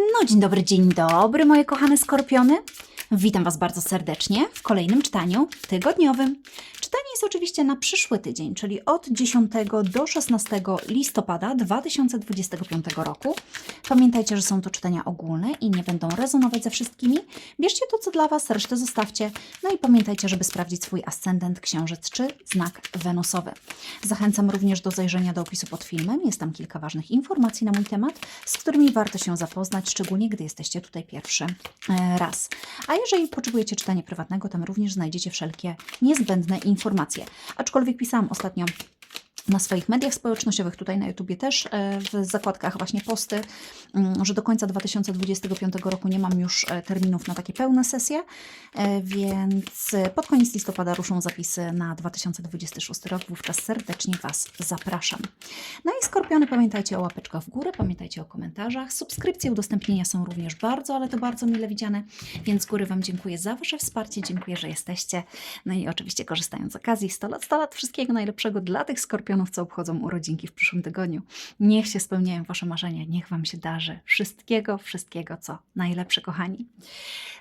No, dzień dobry, dzień dobry, moje kochane skorpiony. Witam Was bardzo serdecznie w kolejnym czytaniu tygodniowym. Czytanie jest oczywiście na przyszły tydzień, czyli od 10 do 16 listopada 2025 roku. Pamiętajcie, że są to czytania ogólne i nie będą rezonować ze wszystkimi. Bierzcie to, co dla Was, resztę zostawcie. No i pamiętajcie, żeby sprawdzić swój ascendent, księżyc czy znak wenusowy. Zachęcam również do zajrzenia do opisu pod filmem. Jest tam kilka ważnych informacji na mój temat, z którymi warto się zapoznać, szczególnie gdy jesteście tutaj pierwszy e, raz. A jeżeli potrzebujecie czytania prywatnego, tam również znajdziecie wszelkie niezbędne informacje. Aczkolwiek pisałam ostatnio na swoich mediach społecznościowych, tutaj na YouTubie też, e, w zakładkach właśnie posty, mm, że do końca 2025 roku nie mam już e, terminów na takie pełne sesje, e, więc pod koniec listopada ruszą zapisy na 2026 rok, wówczas serdecznie Was zapraszam. No i Skorpiony, pamiętajcie o łapeczkach w górę, pamiętajcie o komentarzach. Subskrypcje, udostępnienia są również bardzo, ale to bardzo mile widziane, więc z góry Wam dziękuję za Wasze wsparcie, dziękuję, że jesteście. No i oczywiście korzystając z okazji, 100 lat, 100 lat wszystkiego najlepszego dla tych Skorpionów, co obchodzą urodzinki w przyszłym tygodniu. Niech się spełniają Wasze marzenia, niech Wam się darzy wszystkiego, wszystkiego, co najlepsze, kochani.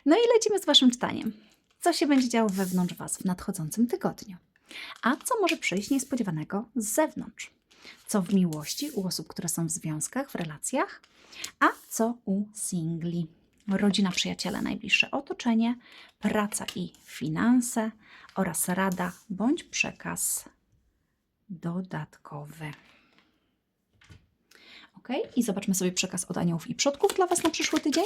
No i lecimy z Waszym czytaniem. Co się będzie działo wewnątrz Was w nadchodzącym tygodniu? A co może przyjść niespodziewanego z zewnątrz? Co w miłości u osób, które są w związkach, w relacjach, a co u singli? Rodzina, przyjaciele, najbliższe otoczenie, praca i finanse oraz rada bądź przekaz dodatkowy. Ok, i zobaczmy sobie przekaz od aniołów i przodków dla Was na przyszły tydzień.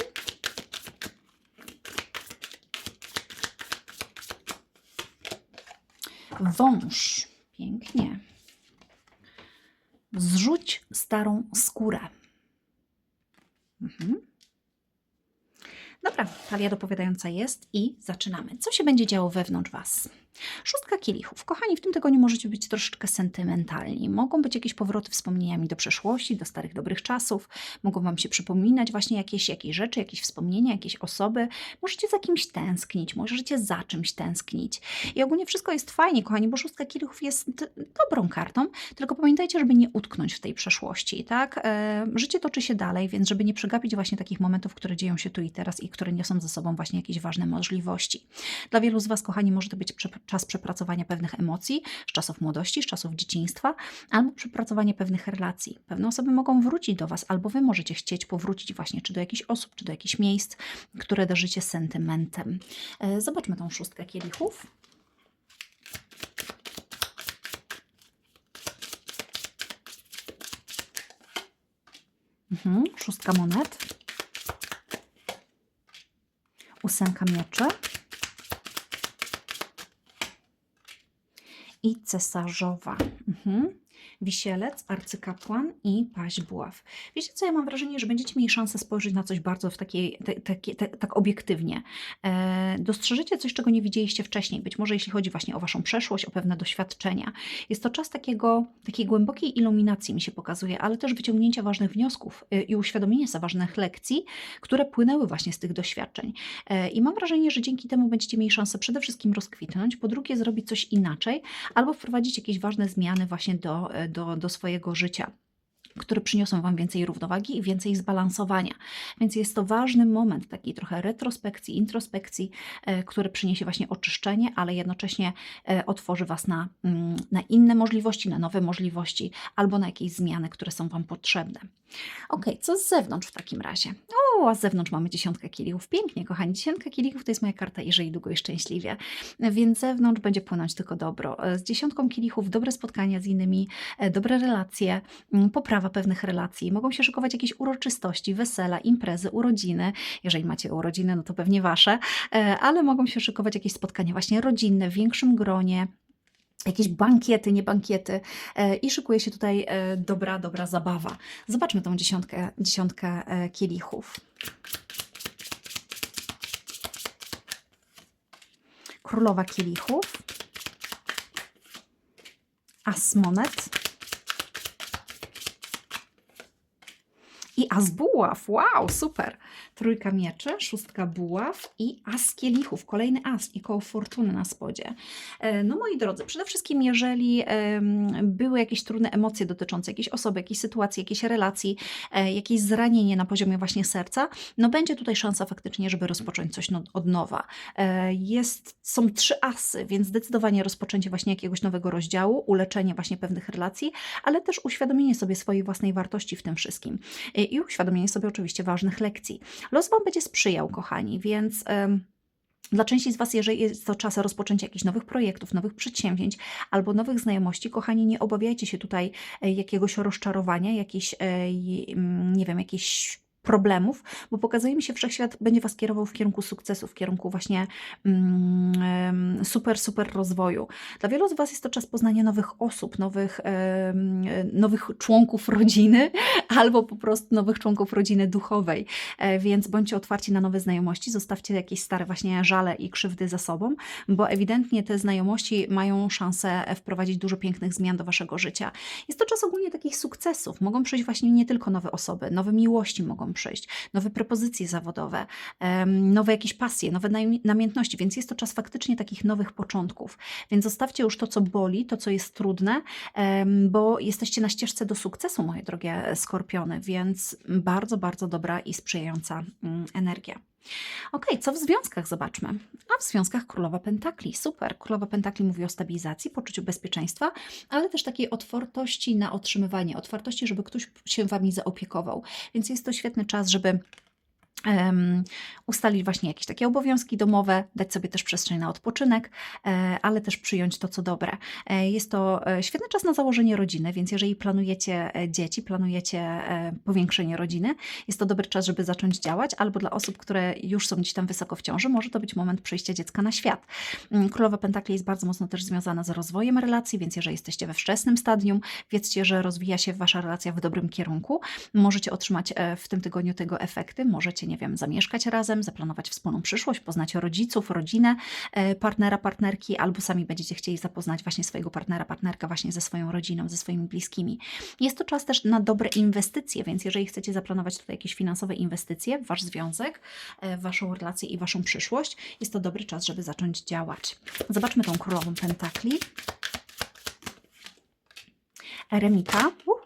Wąż. Pięknie. Zrzuć starą skórę. Mhm. Dobra, talia dopowiadająca jest i zaczynamy. Co się będzie działo wewnątrz Was? Szóstka kielichów. Kochani, w tym tygodniu możecie być troszeczkę sentymentalni. Mogą być jakieś powroty wspomnieniami do przeszłości, do starych dobrych czasów. Mogą Wam się przypominać właśnie jakieś, jakieś rzeczy, jakieś wspomnienia, jakieś osoby. Możecie za kimś tęsknić, możecie za czymś tęsknić. I ogólnie wszystko jest fajnie, kochani, bo szóstka kielichów jest dobrą kartą, tylko pamiętajcie, żeby nie utknąć w tej przeszłości, tak? E, życie toczy się dalej, więc żeby nie przegapić właśnie takich momentów, które dzieją się tu i teraz i które niosą ze sobą właśnie jakieś ważne możliwości. Dla wielu z Was, kochani, może to być czas przepracowania pewnych emocji z czasów młodości, z czasów dzieciństwa, albo przepracowanie pewnych relacji. Pewne osoby mogą wrócić do Was, albo Wy możecie chcieć powrócić właśnie czy do jakichś osób, czy do jakichś miejsc, które darzycie sentymentem. E, Zobaczmy tą szóstkę kielichów. Mhm, szóstka monet. Ósemka mieczy. I cesarzowa. Mhm. Wisielec, arcykapłan i paź buław. Wiecie co, ja mam wrażenie, że będziecie mieli szansę spojrzeć na coś bardzo w takiej, te, takie- te, tak obiektywnie. E, dostrzeżecie coś, czego nie widzieliście wcześniej, być może jeśli chodzi właśnie o waszą przeszłość, o pewne doświadczenia. Jest to czas takiego, takiej głębokiej iluminacji, mi się pokazuje, ale też wyciągnięcia ważnych wniosków y, i uświadomienia sobie ważnych lekcji, które płynęły właśnie z tych doświadczeń. E, I mam wrażenie, że dzięki temu będziecie mieli szansę przede wszystkim rozkwitnąć, po drugie zrobić coś inaczej, albo wprowadzić jakieś ważne zmiany właśnie do, e, do, do swojego życia które przyniosą Wam więcej równowagi i więcej zbalansowania. Więc jest to ważny moment takiej trochę retrospekcji, introspekcji, e, które przyniesie właśnie oczyszczenie, ale jednocześnie e, otworzy Was na, mm, na inne możliwości, na nowe możliwości albo na jakieś zmiany, które są Wam potrzebne. Ok, co z zewnątrz w takim razie? A z zewnątrz mamy dziesiątkę kielichów. Pięknie, kochani. Dziesiątka kielichów to jest moja karta i żyj długo i szczęśliwie. Więc z zewnątrz będzie płynąć tylko dobro. Z dziesiątką kielichów dobre spotkania z innymi, e, dobre relacje, mm, poprawa pewnych relacji. Mogą się szykować jakieś uroczystości, wesela, imprezy, urodziny. Jeżeli macie urodziny, no to pewnie wasze, e, ale mogą się szykować jakieś spotkania właśnie rodzinne, w większym gronie, jakieś bankiety, nie bankiety e, i szykuje się tutaj e, dobra, dobra zabawa. Zobaczmy tą dziesiątkę, dziesiątkę e, kielichów. Królowa kielichów, as monet i as buław, wow, super. Trójka mieczy, szóstka buław i as kielichów, kolejny as i koło fortuny na spodzie. E, No moi drodzy, przede wszystkim jeżeli były jakieś trudne emocje dotyczące jakiejś osoby, jakiejś sytuacji, jakiejś relacji, e, jakieś zranienie na poziomie właśnie serca, no będzie tutaj szansa faktycznie, żeby rozpocząć coś no, od nowa. E, Jest, są trzy asy, więc zdecydowanie rozpoczęcie właśnie jakiegoś nowego rozdziału, uleczenie właśnie pewnych relacji, ale też uświadomienie sobie swojej własnej wartości w tym wszystkim i uświadomienie sobie oczywiście ważnych lekcji. Los Wam będzie sprzyjał, kochani, więc... dla części z Was, jeżeli jest to czas rozpoczęcia jakichś nowych projektów, nowych przedsięwzięć albo nowych znajomości, kochani, nie obawiajcie się tutaj e, jakiegoś rozczarowania, jakichś, e, mm, nie wiem, jakichś problemów, bo pokazuje mi się, wszechświat będzie Was kierował w kierunku sukcesu, w kierunku właśnie mm, super, super rozwoju. Dla wielu z Was jest to czas poznania nowych osób, nowych, nowych członków rodziny albo po prostu nowych członków rodziny duchowej. E, Więc bądźcie otwarci na nowe znajomości, zostawcie jakieś stare właśnie żale i krzywdy za sobą, bo ewidentnie te znajomości mają szansę wprowadzić dużo pięknych zmian do waszego życia. Jest to czas ogólnie takich sukcesów. Mogą przyjść właśnie nie tylko nowe osoby, nowe miłości mogą przyjść, nowe propozycje zawodowe, nowe jakieś pasje, nowe namiętności, więc jest to czas faktycznie takich nowych początków. Więc zostawcie już to, co boli, to, co jest trudne, bo jesteście na ścieżce do sukcesu, moje drogie skorpiony, więc bardzo, bardzo dobra i sprzyjająca mm, energia. Ok, co w związkach zobaczmy? A w związkach Królowa Pentakli, super. Królowa Pentakli mówi o stabilizacji, poczuciu bezpieczeństwa, ale też takiej otwartości na otrzymywanie, otwartości, żeby ktoś się Wami zaopiekował. Więc jest to świetny czas, żeby em, ustalić właśnie jakieś takie obowiązki domowe, dać sobie też przestrzeń na odpoczynek, e, ale też przyjąć to, co dobre. E, Jest to e, świetny czas na założenie rodziny, więc jeżeli planujecie dzieci, planujecie powiększenie rodziny, jest to dobry czas, żeby zacząć działać, albo dla osób, które już są gdzieś tam wysoko w ciąży, może to być moment przyjścia dziecka na świat. Mm, Królowa Pentakli jest bardzo mocno też związana z rozwojem relacji, więc jeżeli jesteście we wczesnym stadium, wiedzcie, że rozwija się wasza relacja w dobrym kierunku. Możecie otrzymać w tym tygodniu tego efekty, możecie, nie wiem, zamieszkać razem, zaplanować wspólną przyszłość, poznać rodziców, rodzinę, e, partnera, partnerki, albo sami będziecie chcieli zapoznać właśnie swojego partnera, partnerka właśnie ze swoją rodziną, ze swoimi bliskimi. Jest to czas też na dobre inwestycje, więc jeżeli chcecie zaplanować tutaj jakieś finansowe inwestycje w wasz związek, e, w waszą relację i waszą przyszłość, jest to dobry czas, żeby zacząć działać. Zobaczmy tą królową pentakli. Eremita. Uh.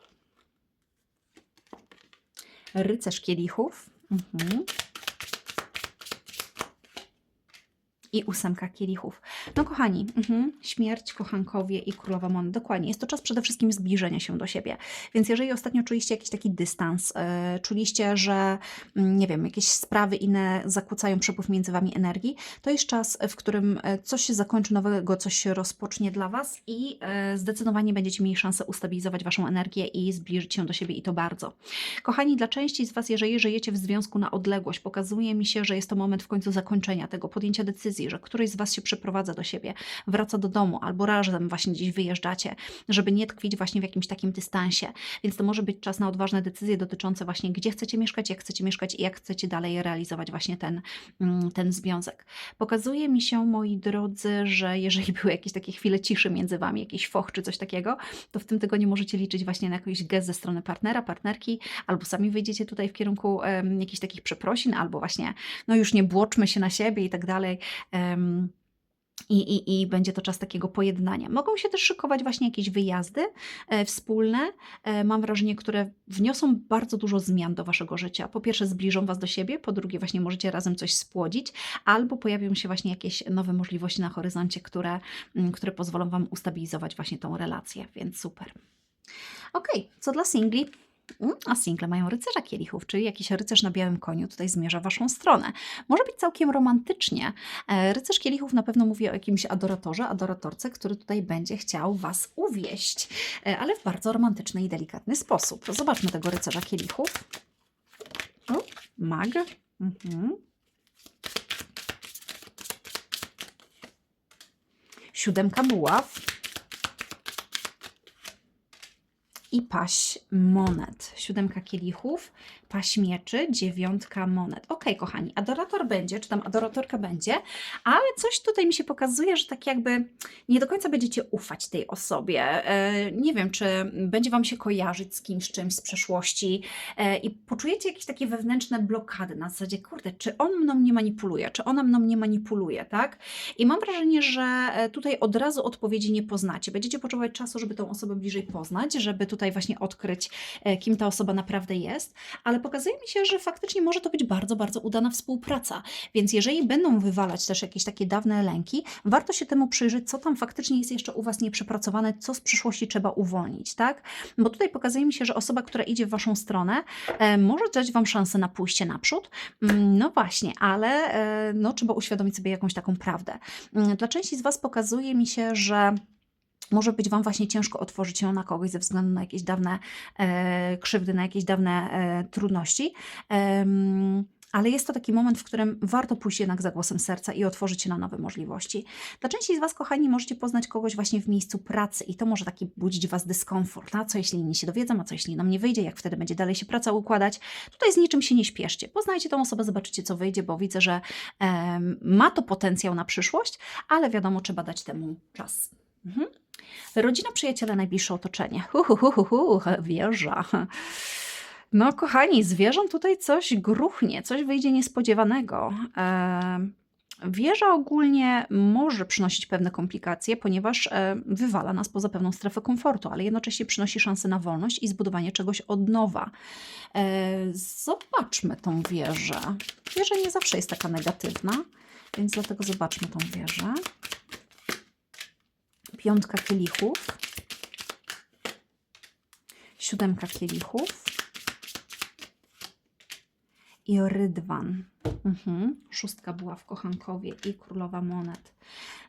Rycerz kielichów. Mhm. I ósemka kielichów. No kochani, mhm, śmierć, kochankowie i królowa Mon. Dokładnie. Jest to czas przede wszystkim zbliżenia się do siebie. Więc jeżeli ostatnio czuliście jakiś taki dystans, yy, czuliście, że mm, nie wiem, jakieś sprawy inne zakłócają przepływ między wami energii, to jest czas, w którym e, coś się zakończy nowego, coś się rozpocznie dla was i e, zdecydowanie będziecie mieli szansę ustabilizować waszą energię i zbliżyć się do siebie i to bardzo. Kochani, dla części z Was, jeżeli żyjecie w związku na odległość, pokazuje mi się, że jest to moment w końcu zakończenia tego, podjęcia decyzji, że któryś z Was się przeprowadza do siebie, wraca do domu albo razem właśnie gdzieś wyjeżdżacie, żeby nie tkwić właśnie w jakimś takim dystansie. Więc to może być czas na odważne decyzje dotyczące właśnie, gdzie chcecie mieszkać, jak chcecie mieszkać i jak chcecie dalej realizować właśnie ten, mm, ten związek. Pokazuje mi się, moi drodzy, że jeżeli były jakieś takie chwile ciszy między Wami, jakiś foch czy coś takiego, to w tym tygodniu możecie liczyć właśnie na jakiś gest ze strony partnera, partnerki, albo sami wyjdziecie tutaj w kierunku em, jakichś takich przeprosin, albo właśnie, no już nie błoczmy się na siebie i tak dalej. I, i, I będzie to czas takiego pojednania. Mogą się też szykować właśnie jakieś wyjazdy e, wspólne, e, mam wrażenie, które wniosą bardzo dużo zmian do waszego życia. Po pierwsze, zbliżą was do siebie, po drugie, właśnie możecie razem coś spłodzić, albo pojawią się właśnie jakieś nowe możliwości na horyzoncie, które, mm, które pozwolą wam ustabilizować właśnie tą relację, więc super. Ok, co dla singli? Mm, A single mają rycerza kielichów, czyli jakiś rycerz na białym koniu tutaj zmierza w waszą stronę. Może być całkiem romantycznie. E, Rycerz kielichów na pewno mówi o jakimś adoratorze, adoratorce, który tutaj będzie chciał was uwieść, e, ale w bardzo romantyczny i delikatny sposób. Zobaczmy tego rycerza kielichów. O, mag. Mhm. Siódemka buław. I paść monet. Siódemka kielichów, paść mieczy, dziewiątka monet. Ok, kochani, adorator będzie, czy tam adoratorka będzie, ale coś tutaj mi się pokazuje, że tak jakby nie do końca będziecie ufać tej osobie. E, nie wiem, czy będzie Wam się kojarzyć z kimś, czymś z przeszłości e, i poczujecie jakieś takie wewnętrzne blokady na zasadzie, kurde, czy on mną nie manipuluje, czy ona mną nie manipuluje, tak? I mam wrażenie, że e, tutaj od razu odpowiedzi nie poznacie. Będziecie potrzebować czasu, żeby tą osobę bliżej poznać, żeby tutaj właśnie odkryć, e, kim ta osoba naprawdę jest, ale pokazuje mi się, że faktycznie może to być bardzo, bardzo udana współpraca. Więc jeżeli będą wywalać też jakieś takie dawne lęki, warto się temu przyjrzeć, co tam faktycznie jest jeszcze u Was nieprzepracowane, co z przyszłości trzeba uwolnić, tak? Bo tutaj pokazuje mi się, że osoba, która idzie w Waszą stronę, e, może dać Wam szansę na pójście naprzód. Mm, No właśnie, ale e, no, trzeba uświadomić sobie jakąś taką prawdę. Mm, Dla części z Was pokazuje mi się, że może być Wam właśnie ciężko otworzyć się na kogoś ze względu na jakieś dawne e, krzywdy, na jakieś dawne e, trudności. Em, ale jest to taki moment, w którym warto pójść jednak za głosem serca i otworzyć się na nowe możliwości. Dla części z Was, kochani, możecie poznać kogoś właśnie w miejscu pracy i to może taki budzić Was dyskomfort. A co jeśli inni się dowiedzą, a co jeśli nam nie wyjdzie, jak wtedy będzie dalej się praca układać. Tutaj z niczym się nie śpieszcie. Poznajcie tą osobę, zobaczycie, co wyjdzie, bo widzę, że em, ma to potencjał na przyszłość, ale wiadomo, trzeba dać temu czas. Mhm. Rodzina, przyjaciele, najbliższe otoczenie. Hu, hu, hu, hu, hu, wieża. No, kochani, zwierząt tutaj coś gruchnie, coś wyjdzie niespodziewanego. Wieża ogólnie może przynosić pewne komplikacje, ponieważ e, wywala nas poza pewną strefę komfortu, ale jednocześnie przynosi szansę na wolność i zbudowanie czegoś od nowa. E, Zobaczmy tą wieżę. Wieża nie zawsze jest taka negatywna, więc dlatego zobaczmy tą wieżę. Piątka kielichów. Siódemka kielichów. I rydwan. Mhm. Szóstka była w kochankowie i królowa monet.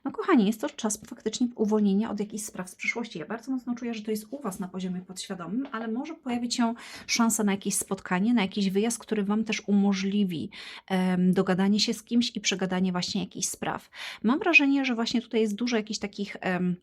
No kochani, jest to czas faktycznie uwolnienia od jakichś spraw z przyszłości. Ja bardzo mocno czuję, że to jest u Was na poziomie podświadomym, ale może pojawić się szansa na jakieś spotkanie, na jakiś wyjazd, który Wam też umożliwi em, dogadanie się z kimś i przegadanie właśnie jakichś spraw. Mam wrażenie, że właśnie tutaj jest dużo jakichś takich... em,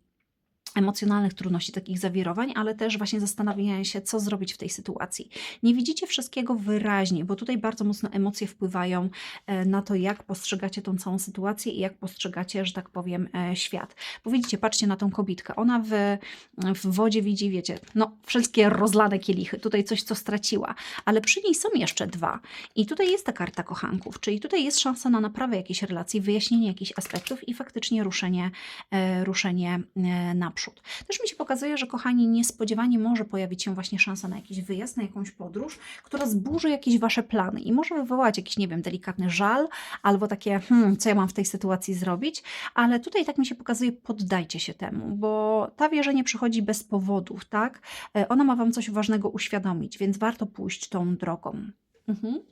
emocjonalnych trudności, takich zawirowań, ale też właśnie zastanawiania się, co zrobić w tej sytuacji. Nie widzicie wszystkiego wyraźnie, bo tutaj bardzo mocno emocje wpływają e, na to, jak postrzegacie tą całą sytuację i jak postrzegacie, że tak powiem, e, świat. Bo widzicie, patrzcie na tą kobitkę. Ona w, w wodzie widzi, wiecie, no wszystkie rozlane kielichy, tutaj coś, co straciła, ale przy niej są jeszcze dwa. I tutaj jest ta karta kochanków, czyli tutaj jest szansa na naprawę jakiejś relacji, wyjaśnienie jakichś aspektów i faktycznie ruszenie, e, ruszenie e, naprzód. Też mi się pokazuje, że kochani, niespodziewanie może pojawić się właśnie szansa na jakiś wyjazd, na jakąś podróż, która zburzy jakieś wasze plany i może wywołać jakiś, nie wiem, delikatny żal albo takie, hmm, co ja mam w tej sytuacji zrobić, ale tutaj tak mi się pokazuje, poddajcie się temu, bo ta wieża nie przychodzi bez powodów, tak? E, Ona ma wam coś ważnego uświadomić, więc warto pójść tą drogą. Mhm.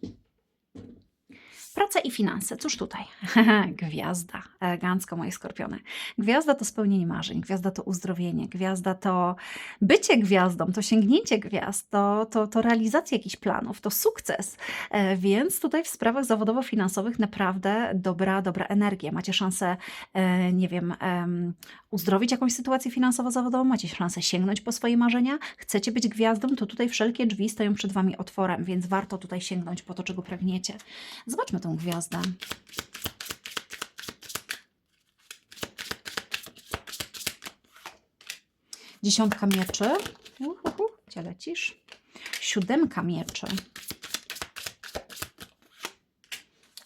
Praca i finanse. Cóż tutaj? Gwiazda. Elegancko, moje skorpiony. Gwiazda to spełnienie marzeń, gwiazda to uzdrowienie, gwiazda to bycie gwiazdą, to sięgnięcie gwiazd, to, to, to realizacja jakichś planów, to sukces. E, Więc tutaj w sprawach zawodowo-finansowych naprawdę dobra, dobra energia. Macie szansę, e, nie wiem, em, uzdrowić jakąś sytuację finansowo-zawodową, macie szansę sięgnąć po swoje marzenia, chcecie być gwiazdą, to tutaj wszelkie drzwi stoją przed Wami otworem, więc warto tutaj sięgnąć po to, czego pragniecie. Zobaczmy tą gwiazdę. Dziesiątka mieczy. Uhuhu, gdzie lecisz? Siódemka mieczy.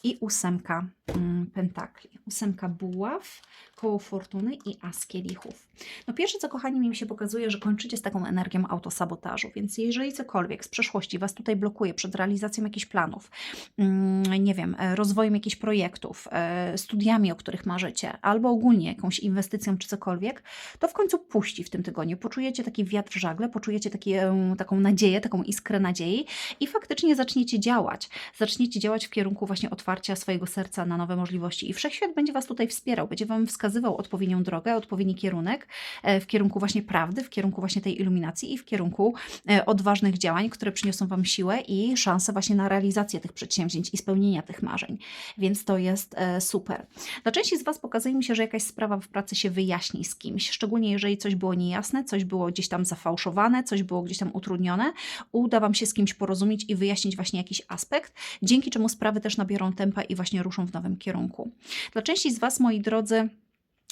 I ósemka mm, pentakli. Ósemka buław, koło fortuny i as kielichów. No pierwsze co, kochani, mi się pokazuje, że kończycie z taką energią autosabotażu, więc jeżeli cokolwiek z przeszłości Was tutaj blokuje przed realizacją jakichś planów, mm, nie wiem, e, rozwojem jakichś projektów, e, studiami, o których marzycie, albo ogólnie jakąś inwestycją czy cokolwiek, to w końcu puści w tym tygodniu. Poczujecie taki wiatr w żagle, poczujecie takie, taką nadzieję, taką iskrę nadziei i faktycznie zaczniecie działać. Zaczniecie działać w kierunku właśnie otwarcia swojego serca na nowe możliwości i wszechświat będzie Was tutaj wspierał, będzie Wam wskazywał odpowiednią drogę, odpowiedni kierunek e, w kierunku właśnie prawdy, w kierunku właśnie tej iluminacji i w kierunku e, odważnych działań, które przyniosą Wam siłę i szansę właśnie na realizację tych przedsięwzięć i spełnienia tych marzeń. Więc to jest e, super. Dla części z Was pokazuje mi się, że jakaś sprawa w pracy się wyjaśni z kimś, szczególnie jeżeli coś było niejasne, coś było gdzieś tam zafałszowane, coś było gdzieś tam utrudnione, uda Wam się z kimś porozumieć i wyjaśnić właśnie jakiś aspekt, dzięki czemu sprawy też nabiorą tempa i właśnie ruszą w nowym kierunku. Dla części z Was, moi drodzy,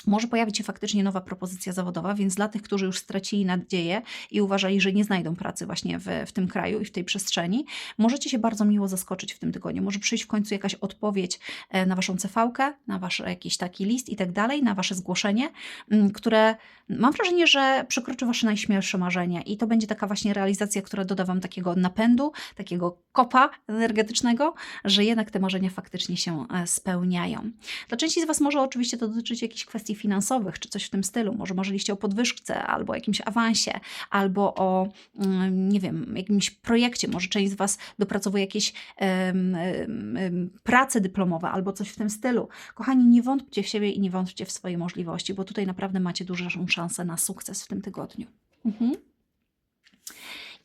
może pojawić się faktycznie nowa propozycja zawodowa, więc dla tych, którzy już stracili nadzieję i uważali, że nie znajdą pracy właśnie w, w tym kraju i w tej przestrzeni, możecie się bardzo miło zaskoczyć w tym tygodniu. Może przyjść w końcu jakaś odpowiedź e, na Waszą CV-kę, na Wasz jakiś taki list i tak dalej, na Wasze zgłoszenie, m, które mam wrażenie, że przekroczy Wasze najśmielsze marzenia i to będzie taka właśnie realizacja, która doda Wam takiego napędu, takiego kopa energetycznego, że jednak te marzenia faktycznie się e, spełniają. Dla części z Was może oczywiście to dotyczyć jakichś kwestii finansowych, czy coś w tym stylu. Może marzyliście o podwyżce, albo jakimś awansie, albo o, mm, nie wiem, jakimś projekcie. Może część z Was dopracowuje jakieś em, em, prace dyplomowe, albo coś w tym stylu. Kochani, nie wątpcie w siebie i nie wątpcie w swoje możliwości, bo tutaj naprawdę macie dużą szansę na sukces w tym tygodniu. Mhm.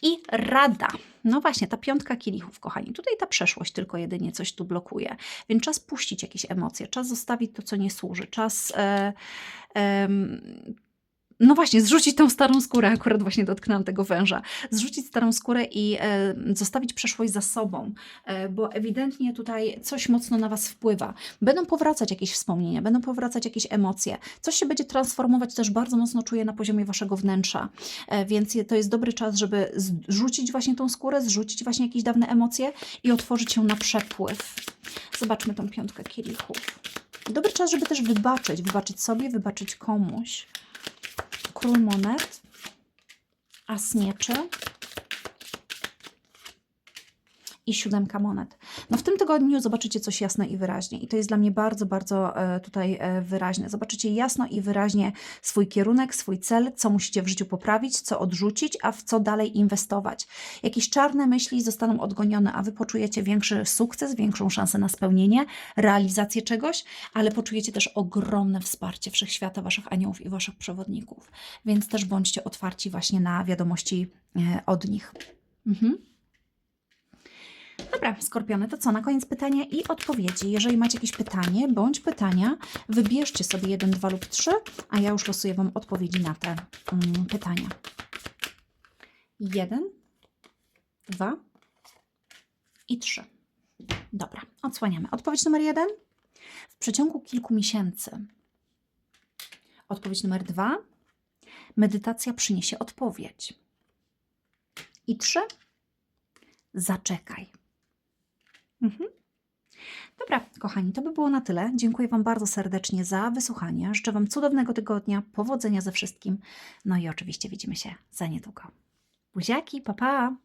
I rada. No właśnie, ta piątka kielichów, kochani. Tutaj ta przeszłość tylko jedynie coś tu blokuje. Więc czas puścić jakieś emocje, czas zostawić to, co nie służy, czas. E, em, no właśnie, zrzucić tą starą skórę, akurat właśnie dotknęłam tego węża, zrzucić starą skórę i e, zostawić przeszłość za sobą, e, bo ewidentnie tutaj coś mocno na Was wpływa. Będą powracać jakieś wspomnienia, będą powracać jakieś emocje, coś się będzie transformować też bardzo mocno czuję na poziomie Waszego wnętrza, e, więc to jest dobry czas, żeby zrzucić właśnie tą skórę, zrzucić właśnie jakieś dawne emocje i otworzyć się na przepływ. Zobaczmy tą piątkę kielichów. Dobry czas, żeby też wybaczyć, wybaczyć sobie, wybaczyć komuś. Król monet, as i siódemka monet. No w tym tygodniu zobaczycie coś jasno i wyraźnie i to jest dla mnie bardzo, bardzo e, tutaj e, wyraźne. Zobaczycie jasno i wyraźnie swój kierunek, swój cel, co musicie w życiu poprawić, co odrzucić, a w co dalej inwestować. Jakieś czarne myśli zostaną odgonione, a wy poczujecie większy sukces, większą szansę na spełnienie, realizację czegoś, ale poczujecie też ogromne wsparcie wszechświata, waszych aniołów i waszych przewodników. Więc też bądźcie otwarci właśnie na wiadomości e, od nich. Mhm. Dobra, skorpiony, to co? Na koniec pytania i odpowiedzi. Jeżeli macie jakieś pytanie bądź pytania, wybierzcie sobie jeden, dwa lub trzy, a ja już losuję Wam odpowiedzi na te mm, pytania. Jeden, dwa i trzy. Dobra, odsłaniamy. Odpowiedź numer jeden. W przeciągu kilku miesięcy. Odpowiedź numer dwa. Medytacja przyniesie odpowiedź. I trzy. Zaczekaj. Mhm. Dobra, kochani, to by było na tyle. Dziękuję Wam bardzo serdecznie za wysłuchanie. Życzę Wam cudownego tygodnia, powodzenia ze wszystkim. No i oczywiście widzimy się za niedługo. Buziaki, pa pa!